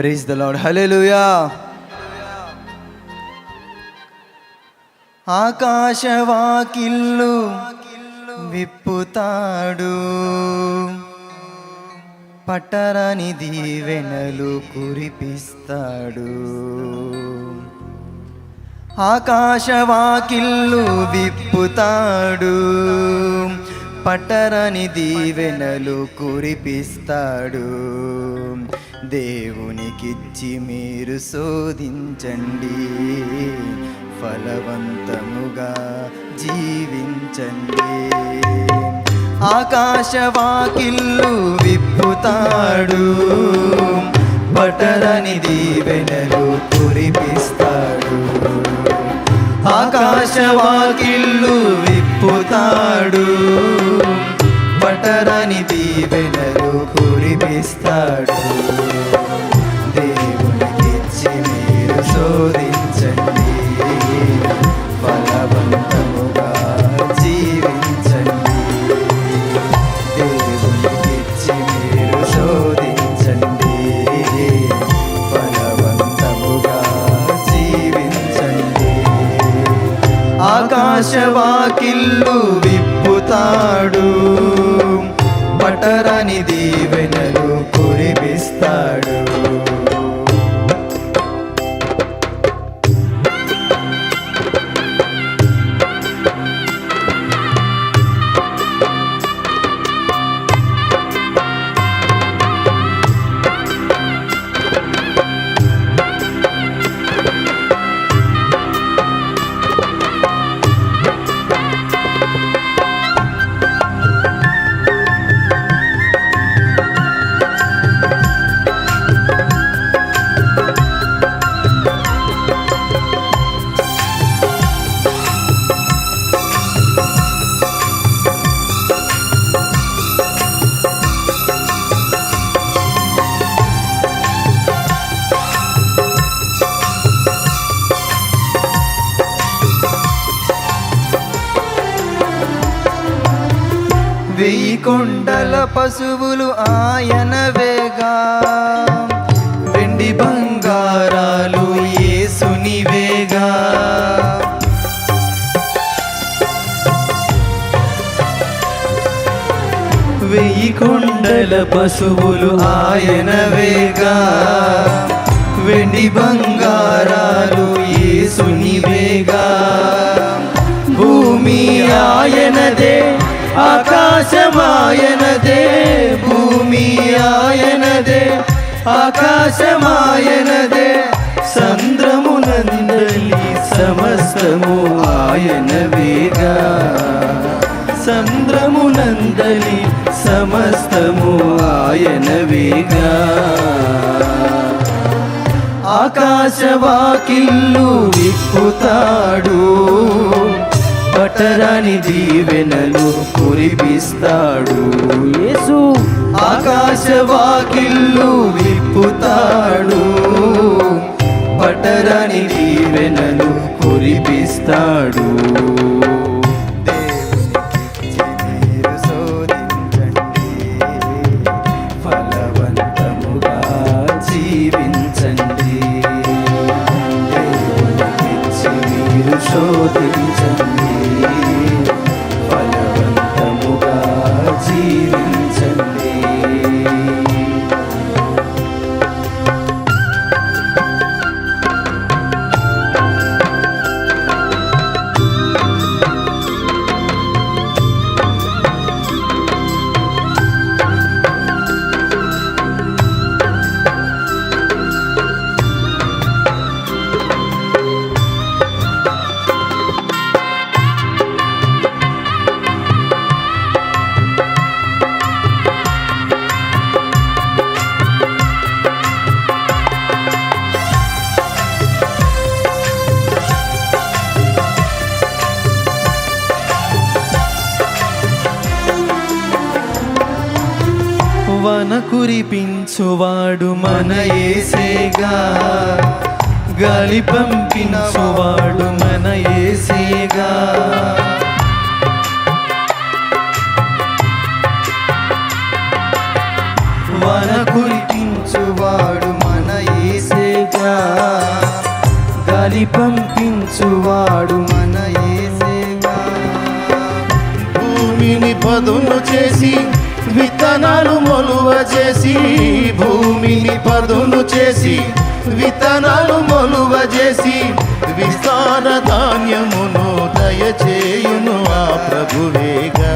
Praise the lord hallelujah ఆకాశవాకిల్లు విప్పుతాడు. పట్టరని దీవెనలు కురిపిస్తాడు. ఆకాశవాకిల్లు విప్పుతాడు. పట్టరని దీవెనలు కురిపిస్తాడు. దేవునికిచ్చి మీరు శోధించండి. ఫలవంతముగా జీవించండి. ఆకాశవాకిల్లు విప్పుతాడు. పట్టరని దీవెనలు కురిపిస్తాడు. ఆకాశవాకిల్లు విప్పుతాడు. పట్టరని దీవెనలు కురిపిస్తాడు దేవునికిచ్చి మీరు శోధించండి. ఫలవంతముగా జీవించండి. దేవునికిచ్చి మీరు శోధించండి. ఫలవంతముగా జీవించండి. ఆకాశవాకిల్లు విప్పుతాడు. పటరని దీవెనలు కొండల పశువులు ఆయన వేగా. వెండి బంగారాలు యేసుని వేగా. వెయ్యి కొండల పశువులు ఆయన వేగా. వెండి బంగారాలు యేసుని వేగా. భూమి ఆయనదే ఆకాశమాయనదే భూమి ఆయనదే ఆకాశమాయనదే సంద్రమునందలి సమస్తము ఆయనవేగా సంద్రమునందలి సమస్తము ఆయనవేగా ఆకాశవాకిల్లు విప్పుతాడు దీవెనలు కురిపిస్తాడు. యేసు ఆకాశవాకిల్లు విప్పుతాడు. పట్టరాని దీవెనలు కురిపిస్తాడు. వన కురిపించువాడు మన ఏసేగా. గాలి పంపించువాడు మన ఏసేగా. వన కురిపించువాడు మన గాలి పంపించువాడు మన ఏసేగా. భూమిని పదును చేసి విత్తనాలు మొలువ చేసి భూమిని పదును చేసి విత్తనాలు మొలువ చేసి విస్తార ధాన్యమును దయచేయును ఆ ప్రభువేగా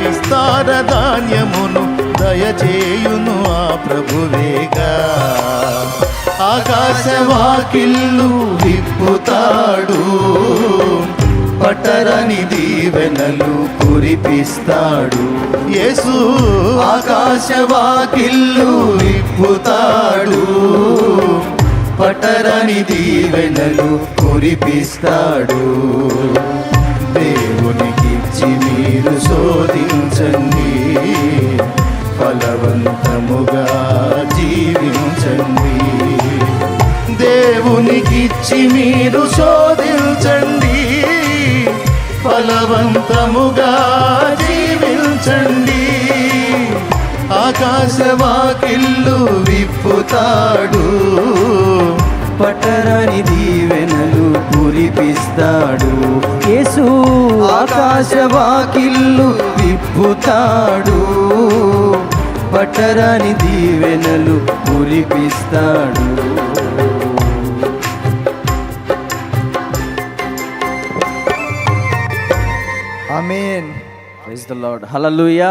విస్తార ధాన్యమును దయచేయును ఆ ప్రభువేగా ఆకాశవాకిల్లు విప్పుతాడు పట్టరని దీవెనలు కురిపిస్తాడు. యేసు ఆకాశవాకిల్లు విప్పుతాడు. పట్టరని దీవెనలు కురిపిస్తాడు. దేవునికిచ్చి మీరు శోధించండి. ఫలవంతముగా జీవించండి. దేవునికిచ్చి మీరు శోధించండి. ఫలవంతముగా జీవించండి. ఆకాశవాకిల్లు విప్పుతాడు. పట్టరాని దీవెనలు కురిపిస్తాడు. యేసు ఆకాశవాకిల్లు విప్పుతాడు. పట్టరాని దీవెనలు కురిపిస్తాడు. Amen. Praise the lord hallelujah